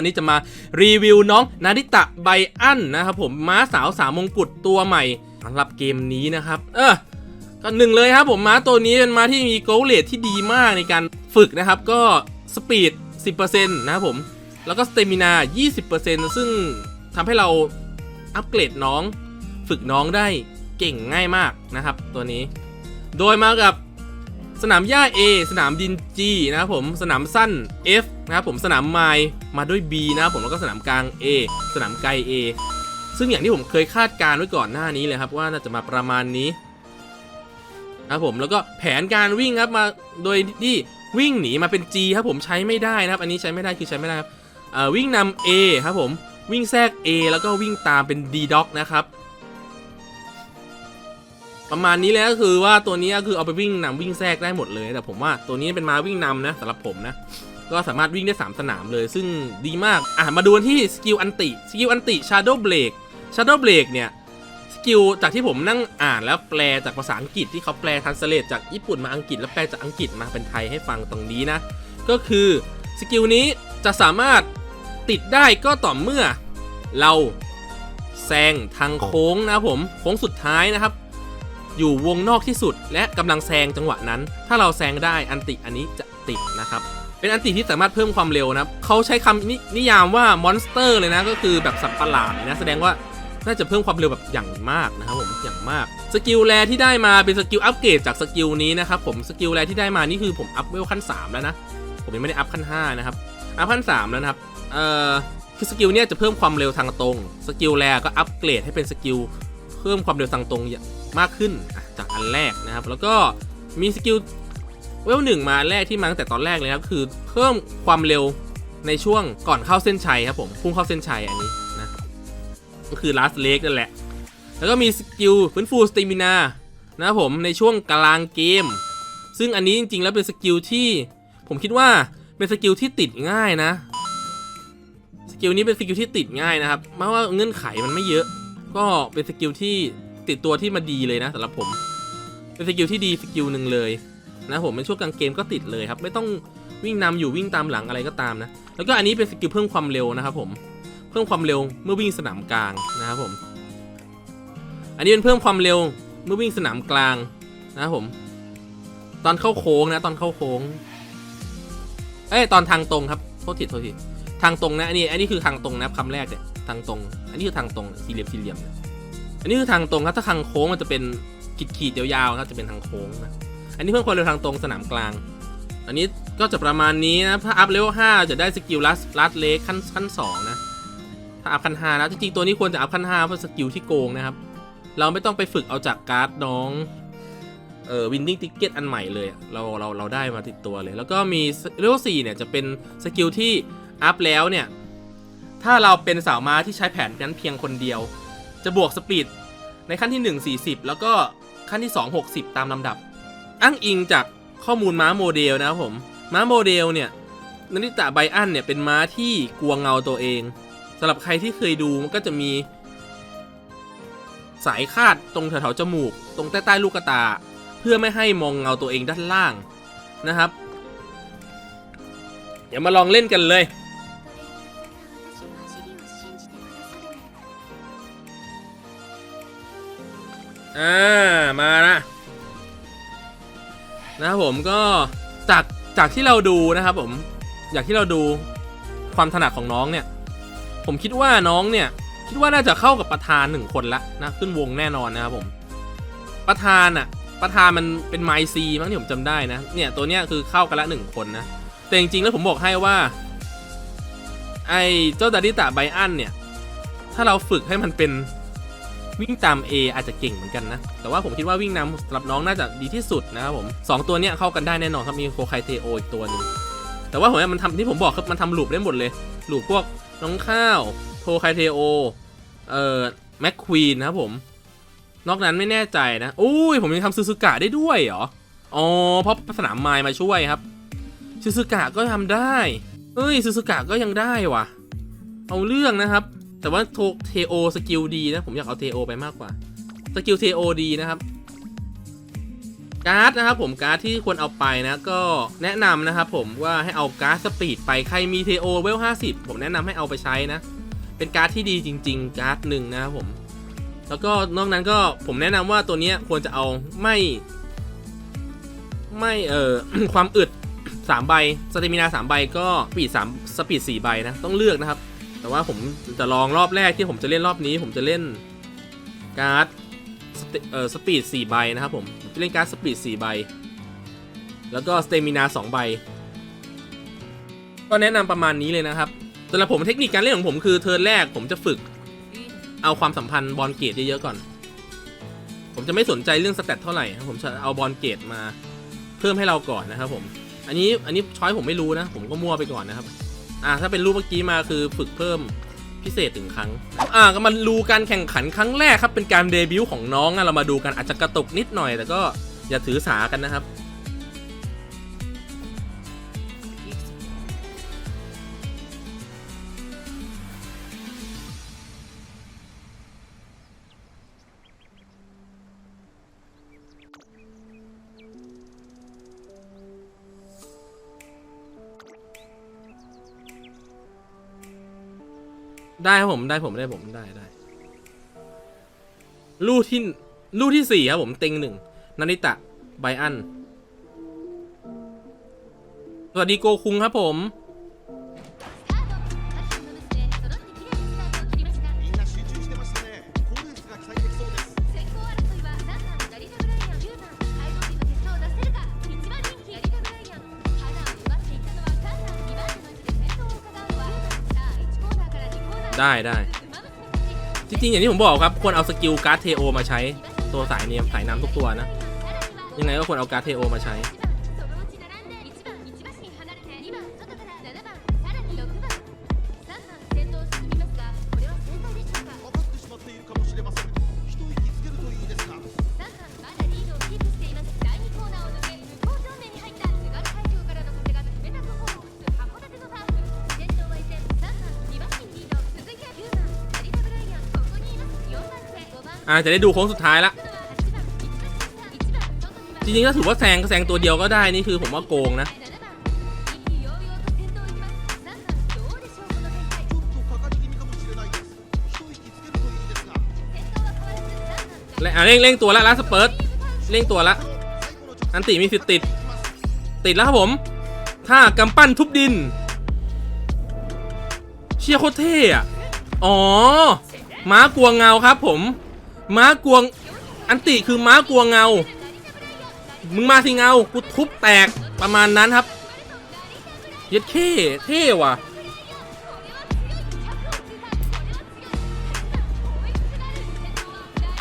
วันนี้จะมารีวิวน้องนาริตะไบอันนะครับผมม้าสาวสามมงกุฎตัวใหม่สำหรับเกมนี้นะครับ เออก็หนึ่งเลยครับผมม้าตัวนี้เป็นม้าที่มีโกลเลตที่ดีมากในการฝึกนะครับ ก็สปีด 10%นะครับผมแล้วก็สเตมินา 20%ซึ่งทำให้เราอัปเกรดน้อง ฝึกน้องได้เก่งง่ายมากนะครับ ตัวนี้ โดยมากับ สนามหญ้า A สนามดิน G นะครับผมสนามสั้น F นะครับผมสนามไมล์มาด้วย B นะครับผมแล้วก็สนามกลาง A สนามไกล A ซึ่งอย่างที่ผมเคยคาดการไว้ก่อนหน้านี้เลยครับว่าน่าจะมาประมาณนี้นะครับผมแล้วก็แผนการวิ่งครับมาโดยที่วิ่งหนีมาเป็น G ครับผมใช้ไม่ได้นะครับ อันนี้ใช้ไม่ได้คือใช้ไม่ได้ครับเอ่อวิ่งนำ A ครับผมวิ่งแทรก A แล้วก็วิ่งตามเป็น D Dog นะครับ ประมาณนี้เลยก็คือว่าตัวนี้ก็คือเอาไปวิ่งนำวิ่งแทรกได้หมดเลย แต่ผมว่าตัวนี้เป็นมาวิ่งนำนะสำหรับผมนะก็สามารถวิ่งได้ 3 สนามเลย ซึ่งดีมาก อะ มาดูที่สกิลอันติ สกิลอันติ Shadow Blade Shadow Blade เนี่ย สกิลจากที่ผมนั่งอ่านแล้วแปลจากภาษาอังกฤษที่เขาแปลทันสเลตจากญี่ปุ่นมาอังกฤษแล้วแปลจากอังกฤษมาเป็นไทยให้ฟังตรงนี้นะ ก็คือสกิลนี้จะสามารถติดได้ก็ต่อเมื่อเราแซงทางโค้งนะผม โค้งสุดท้ายนะครับ อยู่วงนอกที่สุด และกำลังแซงจังหวะนั้น ถ้าเราแซงได้อันติอันนี้จะติดนะครับเป็นอันติที่สามารถเพิ่มความเร็วนะครับเขาใช้คำนนิยามว่ามอนสเตอร์เลยนะก็คือแบบสัตว์ประหลาดนะแสดงว่าน่าจะเพิ่มความเร็วแบบอย่างมากนะครับผมอย่างมากสกิลแรที่ได้มาเป็นสกิลอัปเกรดจากสกิลนี้นะครับผมสกิลแรที่ได้มานี่คือผมอัพเวลขั้น 3 แล้วนะผมยังไม่ได้อัพขั้น 5 นะครับอัพขั้น 3 แล้วนะครับเอ่อคือสกิลเนี่ยจะเพิ่มความเร็วทางตรงสกิลแรก็อัปเกรดให้เป็นสกิล เพิ่มความเร็วทางตรงมากขึ้นจากอันแรกนะครับ แล้วก็มีสกิลเวลหนึ่งมาแรกที่มาตั้งแต่ตอนแรกเลยครับคือเพิ่มความเร็วในช่วงก่อนเข้าเส้นชัยครับผมพุ่งเข้าเส้นชัยอันนี้นะก็คือ last leg นั่นแหละ แล้วก็มีสกิลฟื้นฟูสเตมินานะครับผมในช่วงกลางเกม ซึ่งอันนี้จริงๆ แล้วเป็นสกิลที่ ผมคิดว่าเป็นสกิลที่ติดง่ายนะสกิลนี้เป็นสกิลที่ติดง่ายนะครับเพราะว่าเงื่อนไขมันไม่เยอะ ก็เป็นสกิลที่ติดตัวที่มาดีเลยนะสำหรับผม เป็นสกิลที่ดีสกิลหนึ่งเลยนะผมเป็นช่วงกลางเกมก็ติดเลยครับ ไม่ต้องวิ่งนำอยู่วิ่งตามหลังอะไรก็ตามนะ แล้วก็อันนี้เป็นสกิลเพิ่มความเร็วนะครับผม เพิ่มความเร็วเมื่อวิ่งสนามกลางนะครับผม อันนี้เป็นเพิ่มความเร็วเมื่อวิ่งสนามกลางนะครับผม ตอนเข้าโค้งนะ ตอนเข้าโค้ง เอ้ยตอนทางตรงครับโทษทีโทษทีทางตรงนะอันนี้อันนี้คือทางตรงนะคำแรกเนี่ย ทางตรง อันนี้คือทางตรงสี่เหลี่ยมสี่เหลี่ยมเนี่ยอันนี้คือทางตรงครับถ้าทางโค้งมันจะเป็นขีดๆยาวๆครับจะเป็นทางโค้งนะอันนี้เพิ่มความเร็วทางตรงสนามกลาง อันนี้ก็จะประมาณนี้นะถ้าอัพเลเวล5จะได้สกิลลัสลัสเลขั้นขั้น2นะถ้าอัพขั้น5นะจริงๆตัวนี้ควรจะอัพขั้น5เพราะสกิลที่โกงนะครับเราไม่ต้องไปฝึกเอาจากการ์ดน้องเอ่อวินดิ้งติกเก็ตอันใหม่เลยเราเราเราได้มาติดตัวเลย แล้วก็มีเลเวล4เนี่ยจะเป็นสกิลที่อัพแล้วเนี่ย ถ้าเราเป็นสาวม้าที่ใช้แผนนั้นเพียงคนเดียว จะบวกสปีดในขั้นที่ 1 40 แล้วก็ขั้นที่ 2 60 ตามลำดับ อ้างอิงจากข้อมูลม้าโมเดลนะครับผม ม้าโมเดลเนี่ยนาริตะไบอันเนี่ยเป็นม้าที่กลัวเงาตัวเองสำหรับใครที่เคยดูมันก็จะมี สายคาดตรงแถวๆจมูก ตรงใต้ๆลูกตา เพื่อไม่ให้มองเงาตัวเองด้านล่างนะครับ เดี๋ยวมาลองเล่นกันเลย อ่า มาละนะครับผมก็จากจากที่เราดูนะครับผมจากที่เราดูความถนัดของน้องเนี่ย ผมคิดว่าน้องเนี่ย คิดว่าน่าจะเข้ากับประธานหนึ่งคนละนะขึ้นวงแน่นอนนะครับผม ประธานอะประธานมันเป็นไมซีมั้งที่ผมจำได้นะ เนี่ยตัวเนี้ยคือเข้ากันละหนึ่งคนนะ แต่จริงๆแล้วผมบอกให้ว่า ไอ้เจ้าดาริตะไบอันเนี่ย ถ้าเราฝึกให้มันเป็น วิ่งตาม A อาจจะเก่งเหมือนกันนะ แต่ว่าผมคิดว่าวิ่งนำสำหรับน้องน่าจะดีที่สุดนะครับผมสองตัวเนี้ยเข้ากันได้แน่นอนครับมีโคไคเทโออีกตัวหนึงแต่ว่าผมมันทำที่ผมบอกคือมันทำลูปได้หมดเลยลูปพวกน้องข้าวโทไคเทโอเอ่อแม็กควีนนะครับผมนอกนั้นไม่แน่ใจนะอุ้ยผมยังทำซูซูกะได้ด้วยเหรออ๋อเพราะสนามไมล์มาช่วยครับซูซูกะก็ทำได้เอ้ยซูซูกะก็ยังได้ว่ะ เอาเรื่องนะครับ แต่ว่าโทเทโอสกิลดีนะ ผมอยากเอาเทโอไปมากกว่า สกิลเทโอดีนะครับ การ์ดนะครับผมการ์ดที่ควรเอาไปนะ ก็แนะนำนะครับผมว่าให้เอาการ์ดสปีดไปใครมีเทโอเวล50 ผมแนะนำให้เอาไปใช้นะ เป็นการ์ดที่ดีจริง ๆ การ์ดหนึ่งนะครับผมแล้วก็นอกนั้นก็ผมแนะนำว่าตัวนี้ควรจะเอาไม่ ไม่เอ่อความอึด3ใบสเตมินา3ใบก็สปีด3สปีด4ใบนะต้องเลือกนะครับ แต่ว่าผมจะลองรอบแรกที่ผมจะเล่นรอบนี้ ผมจะเล่นการ์ดสเอ่อสปีด4ใบนะครับผมจะเล่นการ์ดสปีด4ใบ แล้วก็สเตมินา2ใบ ก็แนะนำประมาณนี้เลยนะครับสำหรับผมเทคนิคการเล่นของผมคือเทิร์นแรกผมจะฝึกเอาความสัมพันธ์บอลเกตเยอะๆก่อน ผมจะไม่สนใจเรื่องสเตตเท่าไหร่ ผมจะเอาบอลเกตมาเพิ่มให้เราก่อนนะครับผม อันนี้อันนี้ช้อยผมไม่รู้นะ ผมก็มั่วไปก่อนนะครับ อ่าถ้าเป็นรูปเมื่อกี้มาคือฝึกเพิ่มพิเศษถึงครั้ง อ่าก็มาดูการแข่งขันครั้งแรกครับ เป็นการเดบิวต์ของน้องนะเรามาดูกันอาจจะกระตุกนิดหน่อย แต่ก็อย่าถือสากันนะครับ ได้ครับผมได้ผมได้ผมได้ได้ลูกที่ลูกที่สี่ครับผมเต็งหนึ่งนาริตะไบอัน สวัสดีโกคุงครับผม ได้ได้จริงๆอย่างที่ผมบอกครับควรเอาสกิลการ์ดเทโอมาใช้ตัวสายเนียมสายน้ำทุกตัวนะ ยังไงก็ควรเอาการ์ดเทโอมาใช้ อ่าจะได้ดูโค้งสุดท้ายละ จริงๆก็ถือว่าแซงก็แซงตัวเดียวก็ได้นี่คือผมว่าโกงนะ และอะเร่งเร่งตัวละลาสเปิร์ตเร่งตัวละ อันติมีสิทธิ์ติด ติดแล้วครับผม ถ้ากำปั้นทุบดิน เชี่ยโคตรเท่อ๋อม้ากลัวเงาครับผม ม้ากลัวอันติคือม้ากลัวเงา มึงมาสิเงา กูทุบแตกประมาณนั้นครับ เย็ดเท่เท่ว่ะ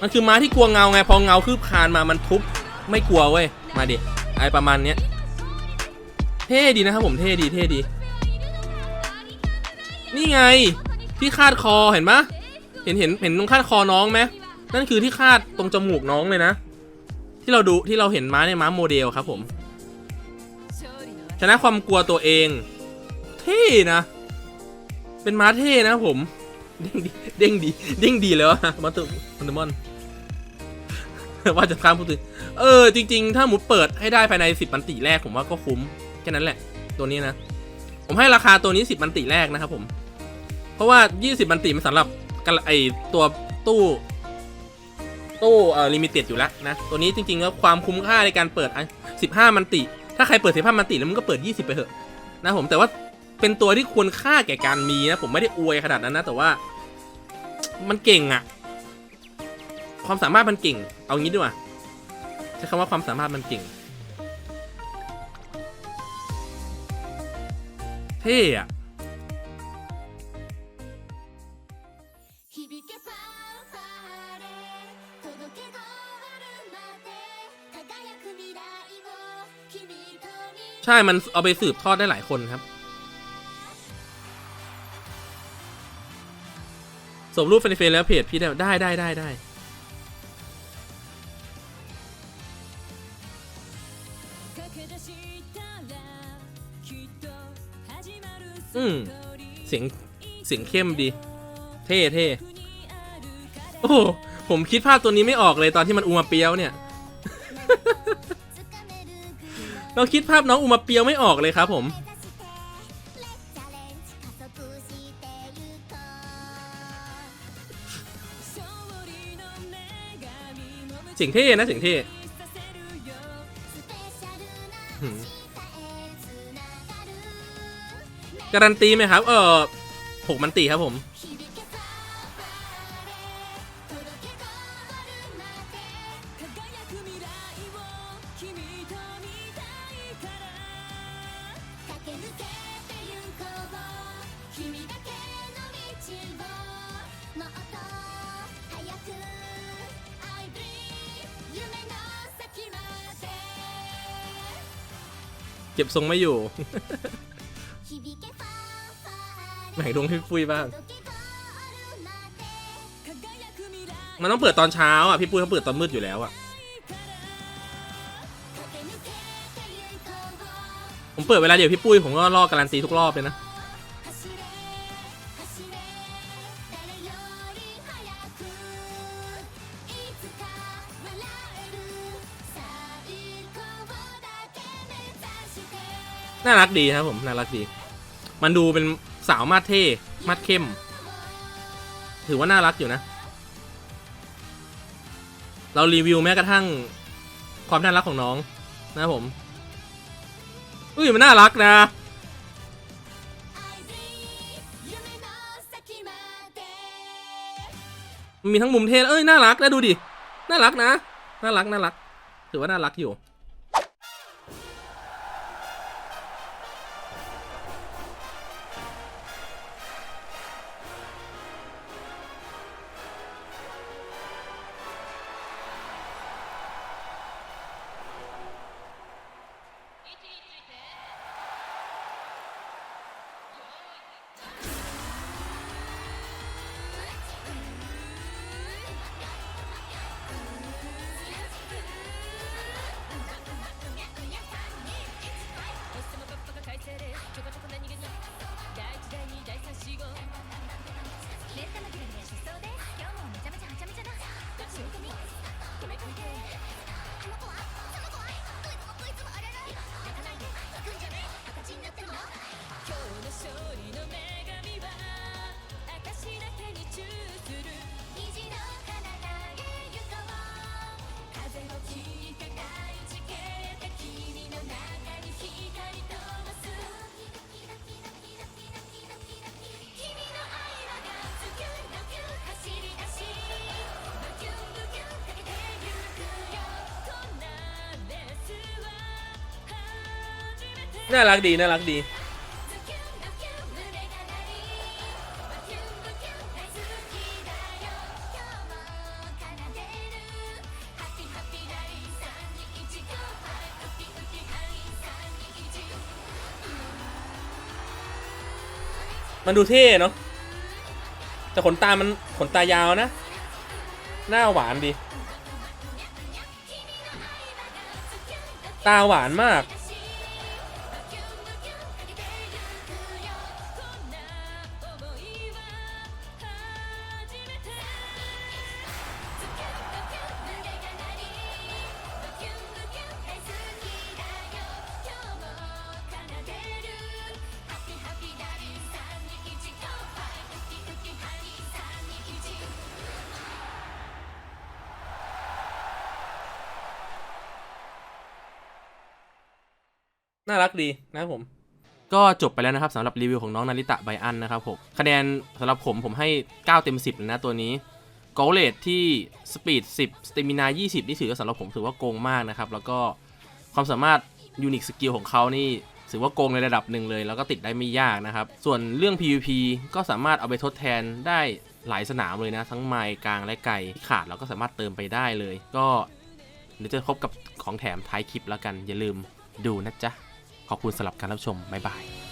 มันคือม้าที่กลัวเงาไง พอเงาคืบคานมามันทุบ ไม่กลัวเว้ย มาดิไอประมาณเนี้ย เท่ดีนะครับผมเท่ดีเท่ดี นี่ไงที่คาดคอเห็นปะเห็นเห็นเห็นตรงคาดคอน้องไหม นั่นคือที่คาดตรงจมูกน้องเลยนะ ที่เราดูที่เราเห็นม้าในม้าโมเดลครับผม ชนะความกลัวตัวเอง เท่นะ เป็นม้าเท่นะผม เด้งดี เด้งดีเด้งดีเลยวะมาตุมันตมอนว่าจะข้ามพูดถึงเออ จริง ๆ ถ้าหมุดเปิดให้ได้ภายในสิบมันติแรกผมว่าก็คุ้ม แค่นั้นแหละ ตัวนี้นะ ผมให้ราคาตัวนี้สิบมันติแรกนะครับผม เพราะว่า 20มันติมันสำหรับไอตัวตู้ ตู้เอ่อลิมิเต็ดอยู่แล้วนะ ตัวนี้จริงๆแล้วความคุ้มค่าในการเปิดสิบห้ามันติ ถ้าใครเปิดสิบห้ามันติแล้วมึงก็เปิด 20 ไปเถอะนะผมแต่ว่าเป็นตัวที่ควรค่าแก่การมีนะ ผมไม่ได้อวยขนาดนั้นนะ แต่ว่ามันเก่งอะความสามารถมันเก่ง เอางี้ดีกว่าใช้คำว่าความสามารถมันเก่งเท่อะ ใช่มันเอาไปสืบทอดได้หลายคนครับส่งรูปเฟนเฟนแล้วเพจพี่ได้ได้ได้ได้ได้ อืม เสียง เสียงเข้มดี เท่เท่โอ้โหผมคิดภาพตัวนี้ไม่ออกเลยตอนที่มันอูมาเปียวเนี่ย เราคิดภาพน้องอุมาเปียวไม่ออกเลยครับผมเสียงเท่นะเสียงเท่การันตีไหมครับ เออหกมันตีครับผม เก็บทรงไม่อยู่ แหม่งดวงพี่ปุ้ยบ้าง มันต้องเปิดตอนเช้าอะ พี่ปุ้ยเขาเปิดตอนมืดอยู่แล้วอะ ผมเปิดเวลาเดียวพี่ปุ้ยผมก็ลอกการันตีทุกรอบเลยนะ น่ารักดีครับผมน่ารักดี มันดูเป็นสาวมาดเท่มาดเข้ม ถือว่าน่ารักอยู่นะ เรารีวิวแม้กระทั่งความน่ารักของน้องนะผมอุ้ยมันน่ารักนะมีทั้งมุมเท่เอ้ยน่ารักนะดูดิน่ารักนะน่ารักน่ารัก ถือว่าน่ารักอยู่ น่ารักดีน่ารักดี มันดูเท่เนาะแต่ขนตามันขนตายาวนะ หน้าหวานดี ตาหวานมาก น่ารักดีนะครับผม ก็จบไปแล้วนะครับสำหรับรีวิวของน้องนาริตะไบอันนะครับผมคะแนนสำหรับผมผมให้ 9 เต็ม 10เลยนะตัวนี้โกลเลตที่สปีด 10 สเตมินา 20 นี่ถือว่าสำหรับผมถือว่าโกงมากนะครับ แล้วก็ความสามารถยูนิคสกิลของเขานี่ถือว่าโกงในระดับหนึ่งเลย แล้วก็ติดได้ไม่ยากนะครับ ส่วนเรื่อง PVP ก็สามารถเอาไปทดแทนได้หลายสนามเลยนะ ทั้งไมล์กลางและไกลที่ขาดเราก็สามารถเติมไปได้เลย ก็เดี๋ยวจะพบกับของแถมท้ายคลิปแล้วกันอย่าลืมดูนะจ๊ะ ขอบคุณสำหรับการรับชมบ๊ายบาย